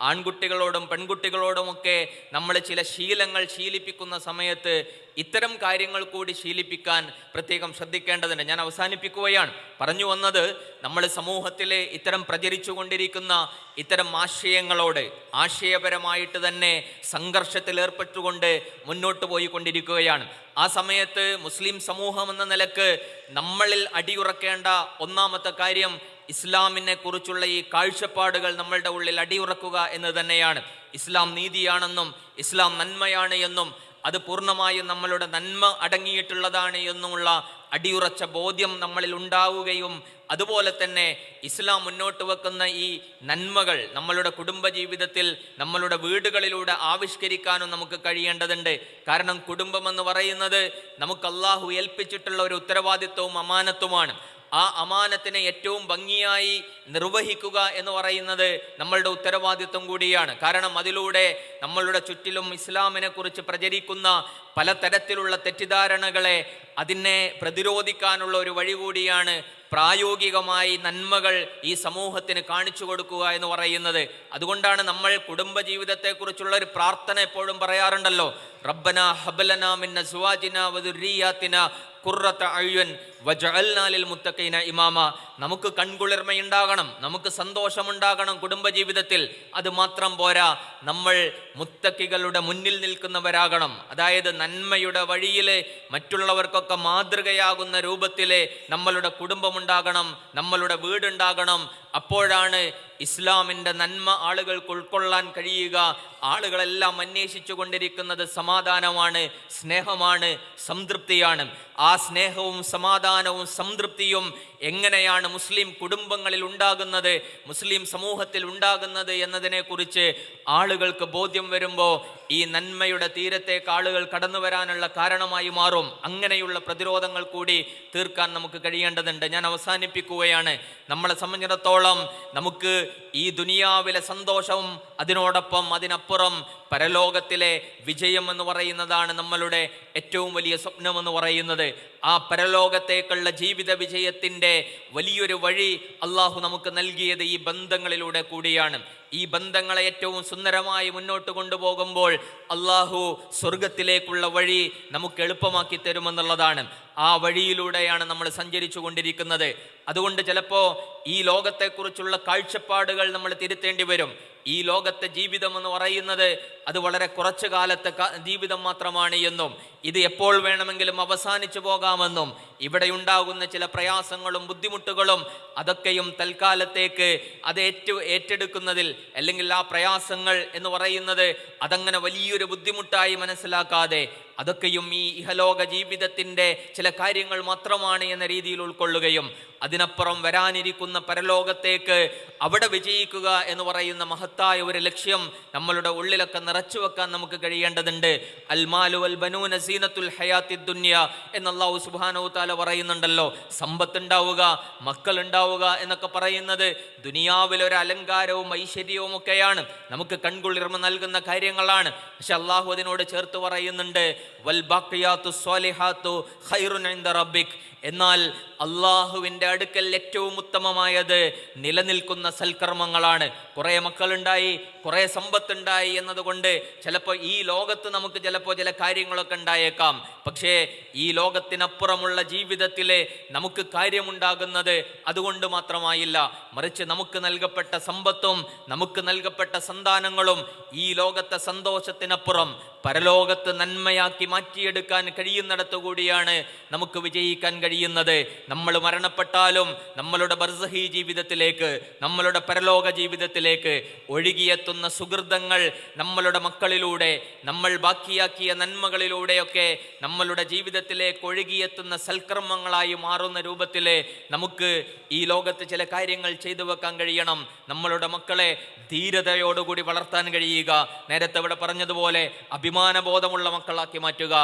ആൺകുട്ടികളോടും പെൺകുട്ടികളോടുമൊക്കെ നമ്മൾ ചില ശീലങ്ങൾ ശീലിപ്പിക്കുന്ന സമയത്ത് ഇത്തരം കാര്യങ്ങൾ കൂടി ശീലിപ്പിക്കാൻ പ്രത്യേകം ശ്രദ്ധിക്കേണ്ടതുണ്ട് ഞാൻ അവസാനിപ്പിക്കുകയാണ്. പറഞ്ഞു വന്നത് നമ്മൾ സമൂഹത്തിലെ ഇത്തരം പ്രചരിച്ചുകൊണ്ടിരിക്കുന്ന ഇത്തരം ആശയങ്ങളോട് ആശയപരമായിട്ട് തന്നെ സംഘർഷത്തിൽ ഏർപ്പെട്ടുകൊണ്ട് മുന്നോട്ട് പോയിക്കൊണ്ടിരിക്കുകയാണ്. ആ സമയത്ത് മുസ്ലിം സമൂഹം എന്ന നിലയ്ക്ക് നമ്മളിൽ അടിയുറക്കേണ്ട ഒന്നാമത്തെ കാര്യം ഇസ്ലാമിനെ കുറിച്ചുള്ള ഈ കാഴ്ചപ്പാടുകൾ നമ്മളുടെ ഉള്ളിൽ അടിയുറക്കുക എന്ന് തന്നെയാണ്. ഇസ്ലാം നീതിയാണെന്നും ഇസ്ലാം നന്മയാണ് എന്നും അത് പൂർണമായും നമ്മളുടെ നന്മ അടങ്ങിയിട്ടുള്ളതാണ് എന്നുമുള്ള അടിയുറച്ച ബോധ്യം നമ്മളിൽ ഉണ്ടാവുകയും അതുപോലെ തന്നെ ഇസ്ലാം മുന്നോട്ട് വെക്കുന്ന ഈ നന്മകൾ നമ്മളുടെ കുടുംബജീവിതത്തിൽ നമ്മളുടെ വീടുകളിലൂടെ ആവിഷ്കരിക്കാനും നമുക്ക് കഴിയേണ്ടതുണ്ട്. കാരണം കുടുംബം എന്ന് പറയുന്നത് നമുക്ക് അള്ളാഹു ഏൽപ്പിച്ചിട്ടുള്ള ഒരു ഉത്തരവാദിത്വവും അമാനത്വമാണ് ആ അമാനത്തിനെ ഏറ്റവും ഭംഗിയായി നിർവഹിക്കുക എന്ന് പറയുന്നത് നമ്മളുടെ ഉത്തരവാദിത്വം കൂടിയാണ്. കാരണം അതിലൂടെ നമ്മളുടെ ചുറ്റിലും ഇസ്ലാമിനെ കുറിച്ച് പ്രചരിക്കുന്ന പലതരത്തിലുള്ള തെറ്റിദ്ധാരണകളെ അതിനെ പ്രതിരോധിക്കാനുള്ള ഒരു വഴി കൂടിയാണ് പ്രായോഗികമായി നന്മകൾ ഈ സമൂഹത്തിന് കാണിച്ചു കൊടുക്കുക എന്ന് പറയുന്നത്. അതുകൊണ്ടാണ് നമ്മൾ കുടുംബ ജീവിതത്തെക്കുറിച്ചുള്ള ഒരു പ്രാർത്ഥന എപ്പോഴും പറയാറുണ്ടല്ലോ. റബ്ബന ഹബലന മിന്ന സുവാജിന വദുരിയാത്തിന ഖുർറത അയ്യൻ വജഅൽനാലിൽ മുത്തഖീന ഇമാമ. നമുക്ക് കൺകുളിർമയുണ്ടാകണം നമുക്ക് സന്തോഷമുണ്ടാകണം കുടുംബജീവിതത്തിൽ. അത് മാത്രം പോരാ നമ്മൾ മുത്തക്കികളുടെ മുന്നിൽ നിൽക്കുന്നവരാകണം. അതായത് നന്മയുടെ വഴിയിലെ മറ്റുള്ളവർക്കൊക്കെ മാതൃകയാകുന്ന രൂപത്തിലെ നമ്മളുടെ കുടുംബമുണ്ടാകണം നമ്മളുടെ വീടുണ്ടാകണം. അപ്പോഴാണ് ഇസ്ലാമിന്റെ നന്മ ആളുകൾക്ക് ഉൾക്കൊള്ളാൻ കഴിയുക. ആളുകളെല്ലാം അന്വേഷിച്ചു കൊണ്ടിരിക്കുന്നത് സമാധാനമാണ് സ്നേഹമാണ് സംതൃപ്തിയാണ്. ആ സ്നേഹവും സമാധാനവും സംതൃപ്തിയും എങ്ങനെയാണ് മുസ്ലിം കുടുംബങ്ങളിൽ ഉണ്ടാകുന്നത് മുസ്ലിം സമൂഹത്തിൽ ഉണ്ടാകുന്നത് എന്നതിനെക്കുറിച്ച് ആളുകൾക്ക് ബോധ്യം വരുമ്പോൾ ഈ നന്മയുടെ തീരത്തേക്ക് ആളുകൾ കടന്നു വരാനുള്ള കാരണമായി മാറും. അങ്ങനെയുള്ള പ്രതിരോധങ്ങൾ കൂടി തീർക്കാൻ നമുക്ക് കഴിയേണ്ടതുണ്ട്. ഞാൻ അവസാനിപ്പിക്കുകയാണ്. നമ്മളെ സംബന്ധിച്ചിടത്തോളം നമുക്ക് ഈ ദുനിയാവിലെ സന്തോഷവും അതിനോടൊപ്പം അതിനപ്പുറം പരലോകത്തിലെ വിജയം എന്ന് പറയുന്നതാണ് നമ്മളുടെ ഏറ്റവും വലിയ സ്വപ്നമെന്ന് പറയുന്നത്. ആ പരലോകത്തേക്കുള്ള ജീവിത വിജയത്തിന്റെ വലിയൊരു വഴി അള്ളാഹു നമുക്ക് നൽകിയത് ഈ ബന്ധങ്ങളിലൂടെ കൂടിയാണ്. ഈ ബന്ധങ്ങളെ ഏറ്റവും സുന്ദരമായി മുന്നോട്ട് കൊണ്ടുപോകുമ്പോൾ അള്ളാഹു സ്വർഗത്തിലേക്കുള്ള വഴി നമുക്ക് എളുപ്പമാക്കി തരുമെന്നുള്ളതാണ്. ആ വഴിയിലൂടെയാണ് നമ്മൾ സഞ്ചരിച്ചു കൊണ്ടിരിക്കുന്നത്. അതുകൊണ്ട് ചിലപ്പോൾ ഈ ലോകത്തെക്കുറിച്ചുള്ള കാഴ്ചപ്പാടുകൾ നമ്മൾ തിരുത്തേണ്ടി വരും. ഈ ലോകത്തെ ജീവിതം എന്ന് പറയുന്നത് അത് വളരെ കുറച്ചു കാലത്തെ ജീവിതം മാത്രമാണ് എന്നും ഇത് എപ്പോൾ വേണമെങ്കിലും അവസാനിച്ചു പോകാമെന്നും ഇവിടെ ഉണ്ടാകുന്ന ചില പ്രയാസങ്ങളും ബുദ്ധിമുട്ടുകളും അതൊക്കെയും തൽക്കാലത്തേക്ക് അത് ഏറ്റു ഏറ്റെടുക്കുന്നതിൽ അല്ലെങ്കിൽ ആ പ്രയാസങ്ങൾ എന്ന് പറയുന്നത് അതങ്ങനെ വലിയൊരു ബുദ്ധിമുട്ടായി മനസ്സിലാക്കാതെ അതൊക്കെയും ഈ ഇഹലോക ജീവിതത്തിന്റെ ചില കാര്യങ്ങൾ മാത്രമാണ് എന്ന രീതിയിൽ ഉൾക്കൊള്ളുകയും അതിനപ്പുറം വരാനിരിക്കുന്ന പരലോകത്തേക്ക് അവിടെ വിജയിക്കുക എന്ന് പറയുന്ന മഹത്തായ ഒരു ലക്ഷ്യം നമ്മളുടെ ഉള്ളിലൊക്കെ നിറച്ചു വെക്കാൻ നമുക്ക് കഴിയേണ്ടതുണ്ട്. അൽമാലു അൽ ബനൂന സീനത്തുൽ ഹയാത്തി ദുന്യ എന്ന് അള്ളാഹു താല പറയുന്നുണ്ടല്ലോ സമ്പത്ത് ഉണ്ടാവുക മക്കൾ ഉണ്ടാവുക എന്നൊക്കെ പറയുന്നത് ദുനിയാവിൽ ഒരു അലങ്കാരവും ഐശ്വര്യവും ഒക്കെയാണ്. നമുക്ക് കൺകുളിർമ നൽകുന്ന കാര്യങ്ങളാണ്. പക്ഷെ അള്ളാഹു അതിനോട് ചേർത്ത് പറയുന്നുണ്ട്. വൽ ബാക്കിയാത്തു സ്വാലിഹാത്തു ഖൈറുൻ റബ്ബിക്. എന്നാൽ അള്ളാഹുവിന്റെ അടുക്കൽ ഏറ്റവും ഉത്തമമായത് നിലനിൽക്കുന്ന സൽക്കർമ്മങ്ങളാണ്. കുറേ മക്കളുണ്ടായി കുറേ സമ്പത്തുണ്ടായി എന്നതുകൊണ്ട് ചിലപ്പോൾ ഈ ലോകത്ത് നമുക്ക് ചിലപ്പോൾ ചില കാര്യങ്ങളൊക്കെ ഉണ്ടായേക്കാം. പക്ഷേ ഈ ലോകത്തിനപ്പുറമുള്ള ജീവിതത്തിലെ നമുക്ക് കാര്യമുണ്ടാകുന്നത് അതുകൊണ്ട് മാത്രമായില്ല. മറിച്ച് നമുക്ക് നൽകപ്പെട്ട സമ്പത്തും നമുക്ക് നൽകപ്പെട്ട സന്താനങ്ങളും ഈ ലോകത്തെ സന്തോഷത്തിനപ്പുറം പരലോകത്ത് നന്മയാക്കി മാറ്റിയെടുക്കാൻ കഴിയുന്നിടത്തുകൂടിയാണ് നമുക്ക് വിജയിക്കാൻ കഴിയുന്നത്. നമ്മൾ മരണപ്പെട്ടാലും നമ്മളുടെ ബർസഹി ജീവിതത്തിലേക്ക് നമ്മളുടെ പരലോക ജീവിതത്തിലേക്ക് ഒഴുകിയെത്തുന്ന സുഹൃതങ്ങൾ നമ്മളുടെ മക്കളിലൂടെ നമ്മൾ ബാക്കിയാക്കിയ നന്മകളിലൂടെയൊക്കെ നമ്മളുടെ ജീവിതത്തിലേക്ക് ഒഴുകിയെത്തുന്ന സൽക്കർമ്മങ്ങളായി മാറുന്ന രൂപത്തിൽ നമുക്ക് ഈ ലോകത്ത് ചില കാര്യങ്ങൾ ചെയ്തു വെക്കാൻ കഴിയണം. നമ്മളുടെ മക്കളെ ധീരതയോടുകൂടി വളർത്താൻ കഴിയുക. നേരത്തെ ഇവിടെ പറഞ്ഞതുപോലെ അഭിമാനബോധമുള്ള മക്കളാക്കി മാറ്റുക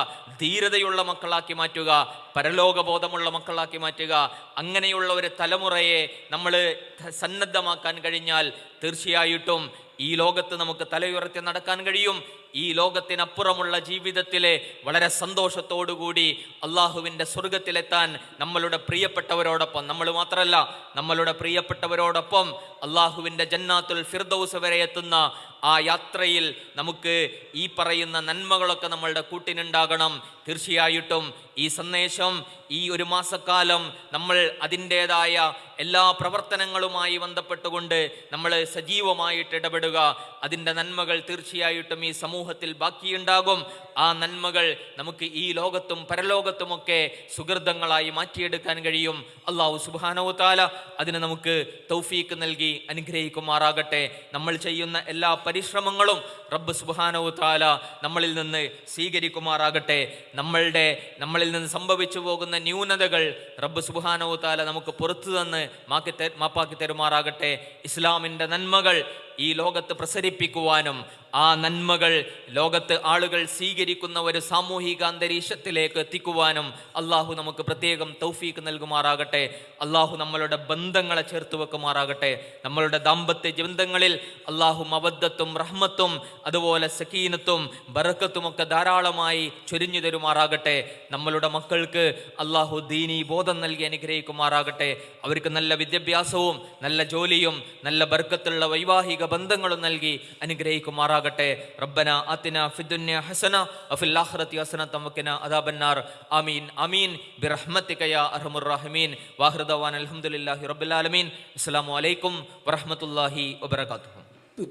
ധീരതയുള്ള മക്കളാക്കി മാറ്റുക പരലോകബോധമുള്ള മക്കളാക്കി മാറ്റുക അങ്ങനെയുള്ള ഒരു തലമുറയെ നമ്മൾ സന്നദ്ധമാക്കാൻ കഴിഞ്ഞാൽ തീർച്ചയായിട്ടും ഈ ലോകത്ത് നമുക്ക് തലയുയർത്തി നടക്കാൻ കഴിയും. ഈ ലോകത്തിനപ്പുറമുള്ള ജീവിതത്തിലെ വളരെ സന്തോഷത്തോടുകൂടി അള്ളാഹുവിന്റെ സ്വർഗത്തിലെത്താൻ നമ്മളുടെ പ്രിയപ്പെട്ടവരോടൊപ്പം നമ്മൾ മാത്രമല്ല നമ്മളുടെ പ്രിയപ്പെട്ടവരോടൊപ്പം അള്ളാഹുവിന്റെ ജന്നാത്തുൽ ഫിർദൌസ് വരെ എത്തുന്ന ആ യാത്രയിൽ നമുക്ക് ഈ പറയുന്ന നന്മകളൊക്കെ നമ്മളുടെ കൂട്ടിനുണ്ടാകണം. തീർച്ചയായിട്ടും ഈ സന്ദേശം ഈ ഒരു മാസക്കാലം നമ്മൾ അതിന്റേതായ എല്ലാ പ്രവർത്തനങ്ങളുമായി ബന്ധപ്പെട്ടുകൊണ്ട് നമ്മൾ സജീവമായിട്ട് ഇടപെടുക. അതിന്റെ നന്മകൾ തീർച്ചയായിട്ടും ഈ സമൂഹത്തിൽ ബാക്കിയുണ്ടാകും. ആ നന്മകൾ നമുക്ക് ഈ ലോകത്തും പരലോകത്തുമൊക്കെ സുഹൃതങ്ങളായി മാറ്റിയെടുക്കാൻ കഴിയും. അള്ളാഹു സുബാനവു താല അതിന് നമുക്ക് തൗഫീക്ക് നൽകി. അനുഗ്രഹിക്കുമാറാകട്ടെ. നമ്മൾ ചെയ്യുന്ന എല്ലാ പരിശ്രമങ്ങളും റബ്ബ് സുബാനവു താല നമ്മളിൽ നിന്ന് സ്വീകരിക്കുമാറാകട്ടെ. നമ്മളുടെ നമ്മളിൽ നിന്ന് സംഭവിച്ചു പോകുന്ന ന്യൂനതകൾ റബ്ബ് സുബാനവു താല നമുക്ക് പുറത്തു തന്ന് മാപ്പാക്കി തരുമാറാകട്ടെ. ഇസ്ലാമിന്റെ നന്മകൾ ഈ ലോകത്ത് പ്രസരിപ്പിക്കുവാനും ആ നന്മകൾ ലോകത്ത് ആളുകൾ സ്വീകരിക്കുന്ന ഒരു സാമൂഹിക അന്തരീക്ഷത്തിലേക്ക് എത്തിക്കുവാനും അള്ളാഹു നമുക്ക് പ്രത്യേകം തൗഫീക്ക് നൽകുമാറാകട്ടെ. അള്ളാഹു നമ്മളുടെ ബന്ധങ്ങളെ ചേർത്ത് വെക്കുമാറാകട്ടെ. നമ്മളുടെ ദാമ്പത്യ ജീവിതങ്ങളിൽ അള്ളാഹു മബദ്ധത്തും റഹ്മത്തും അതുപോലെ സക്കീനത്തും ബറക്കത്തുമൊക്കെ ധാരാളമായി ചൊരിഞ്ഞു തരുമാറാകട്ടെ. നമ്മളുടെ മക്കൾക്ക് അള്ളാഹു ദീനി ബോധം നൽകി അനുഗ്രഹിക്കുമാറാകട്ടെ. അവർക്ക് നല്ല വിദ്യാഭ്യാസവും നല്ല ജോലിയും നല്ല ബർക്കത്തുള്ള വൈവാഹിക ബന്ധങ്ങളും നൽകി അനുഗ്രഹിക്കുമാറാകട്ടെ. റബ്ബന അത്തിന ഫിദുന്യ ഹസന അഫിൽ ആഖിറതി ഹസന തമക്കിന അദാബന്നാർ ആമീൻ ആമീൻ. ബിറഹ്മതിക യാ അർഹമുർ റഹീമീൻ. വാഹൃദവാൻ ദവാൻ അൽഹംദുലില്ലാഹി റബ്ബിൽ ആലമീൻ. അസ്സലാമു അലൈക്കും വറഹ്മത്തുള്ളാഹി വബറകാതുഹു.